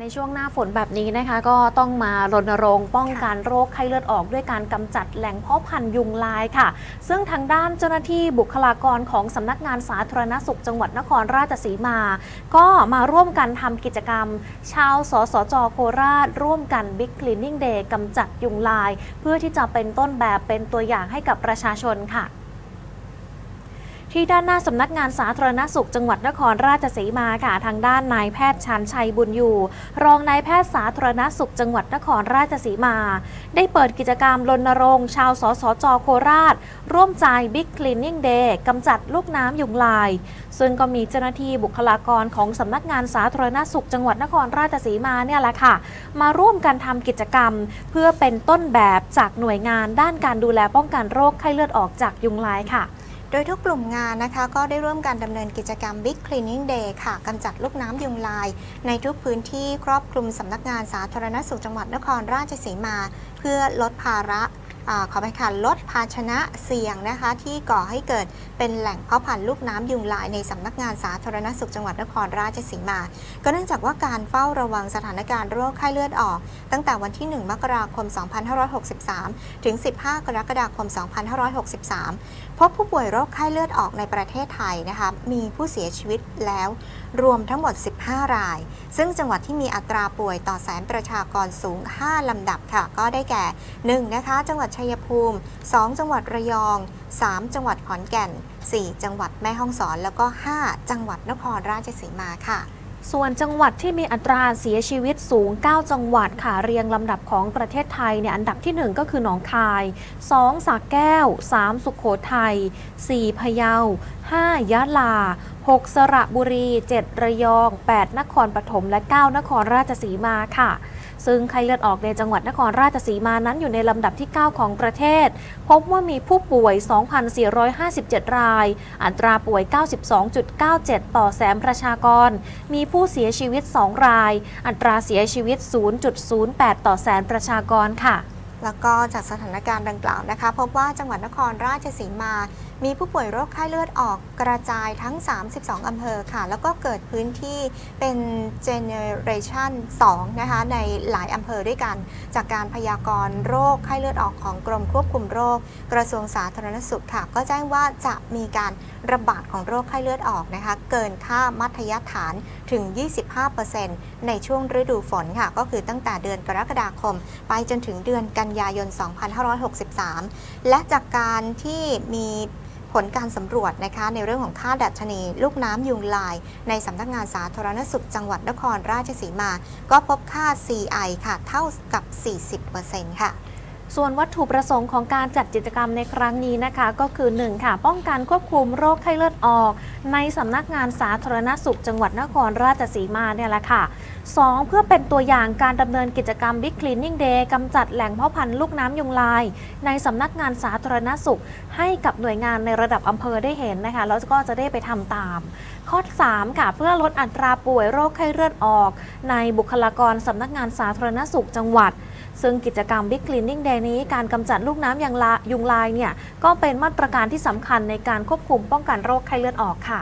ในช่วงหน้าฝนแบบนี้นะคะ ก็ต้องมารณรงค์ป้องกันโรคไข้เลือดออกด้วยการกำจัดแหล่งเพาะพันธุ์ยุงลายค่ะ ซึ่งทางด้านเจ้าหน้าที่บุคลากรของสำนักงานสาธารณสุขจังหวัดนครราชสีมา ก็มาร่วมกันทำกิจกรรม ชาวสสจโคราช ร่วมกัน Big Cleaning Day กำจัดยุงลาย เพื่อที่จะเป็นต้นแบบเป็นตัวอย่างให้กับประชาชนค่ะ ที่ด้านหน้าสำนักงานสาธารณสุขจังหวัดนครราชสีมาค่ะทางด้านนายแพทย์ชันชัยบุญอยู่ รองนายแพทย์สาธารณสุขจังหวัดนครราชสีมา ได้เปิดกิจกรรมรณรงค์ชาวสสจโคราช ร่วมใจ Big Cleaning Day กำจัดลูกน้ำยุงลาย ซึ่งก็มีเจ้าหน้าที่บุคลากรของสำนักงานสาธารณสุขจังหวัดนครราชสีมาเนี่ยแหละค่ะ มาร่วมกันทำกิจกรรม เพื่อเป็นต้นแบบจากหน่วยงานด้านการดูแลป้องกันโรคไข้เลือดออกจากยุงลายค่ะ โดยทุกกลุ่มงานนะคะก็ได้ร่วมกันดำเนินกิจกรรม Big Cleaning Day ค่ะกำจัดลูกน้ำยุงลาย ในทุกพื้นที่ครอบคลุมสำนักงานสาธารณสุขจังหวัดนครราชสีมา เพื่อลดภาระ อขอไปค่ะลดภาชนะเสี่ยงนะคะ ที่ก่อให้เกิดเป็นแหล่งเพาะพันธุ์ลูกน้ำยุงลายในสำนักงานสาธารณสุขจังหวัดนครราชสีมา ก็เนื่องจากว่าการเฝ้าระวังสถานการณ์โรคไข้เลือดออก ตั้งแต่วันที่ 1 มกราคม 2563 ถึง 15 กรกฎาคม 2563 พบผู้ป่วยโรคไข้เลือดออกในประเทศไทยนะคะมีผู้เสียชีวิตแล้วรวมทั้งหมด 15 ราย ซึ่งจังหวัดที่มีอัตราป่วยต่อแสนประชากรสูง 5 ลำดับค่ะ ก็ได้แก่ 1. นะคะ จังหวัดชัยภูมิ 2 จังหวัดระยอง 3 จังหวัดขอนแก่น 4 จังหวัดแม่ฮ่องสอน แล้วก็ 5 จังหวัดนครราชสีมาค่ะ ส่วนจังหวัดที่มีอัตราเสียชีวิตสูง 9 จังหวัดค่ะ เรียงลำดับของประเทศไทยเนี่ยอันดับที่ 1 ก็คือหนองคาย 2สักแก้ว 3 สุขโขทัย 4 พะเยา 5 ยะลา 6 สระบุรี 7 ระยอง 8 นครปฐมและ 9 นครราชสีมาค่ะ ซึ่งไข้เลือดออกในจังหวัดนครราชสีมานั้นอยู่ในลำดับที่ 9 ของประเทศ พบว่ามีผู้ป่วย 2,457 ราย อัตราป่วย 92.97 ต่อแสนประชากร มีผู้เสียชีวิต 2 ราย อัตราเสียชีวิต 0.08 ต่อแสนประชากรค่ะ แล้วก็จากสถานการณ์ดังกล่าวนะคะ พบว่าจังหวัดนครราชสีมา มีผู้ป่วยโรคไข้เลือดออกกระจายทั้ง 32 อำเภอค่ะ แล้วก็เกิดพื้นที่เป็นเจเนเรชัน2นะคะในหลายอำเภอด้วยกัน จากการพยากรณ์โรคไข้เลือดออกของกรมควบคุมโรค กระทรวงสาธารณสุขค่ะ ก็แจ้งว่าจะมีการระบาดของโรคไข้เลือดออกนะคะเกินค่ามัธยฐานถึง 25%ในช่วงฤดูฝนค่ะ ก็คือตั้งแต่เดือนกรกฎาคม ไปจนถึงเดือนกันันยายน 2563 และจากการที่มีผลการสำรวจนะคะในเรื่องของค่าดัชนี ลูกน้ำยุงลาย ในสำนักงานสาธารณสุขจังหวัดนครราชสีมา ก็พบค่า CI ค่ะ เท่ากับ 40%ค่ะ ส่วนวัตถุประสงค์ของการจัดกิจกรรมในครั้งนี้นะคะ ก็คือ 1. ค่ะ ป้องกันควบคุมโรคไข้เลือดออก ในสำนักงานสาธารณสุข จังหวัดนครราชสีมาเนี่ยแหละค่ะ 2. เพื่อเป็นตัวอย่างการดำเนินกิจกรรม Big Cleaning Day กำจัดแหล่งเพาะพันธุ์ลูกน้ำยุงลาย ในสำนักงานสาธารณสุข ให้กับหน่วยงานในระดับอำเภอได้เห็นนะคะแล้วก็จะได้ไปทำตาม ข้อ 3 ค่ะ เพื่อลดอัตราป่วยโรคไข้เลือดออก ในบุคลากรสำนักงานสาธารณสุขจังหวัด ซึ่งกิจกรรม Big Cleaning Day นี้การกำจัดลูกน้ำยางลายุงลายเนี่ยก็เป็นมาตรการที่สำคัญในการควบคุมป้องกันโรคไข้เลือดออกค่ะ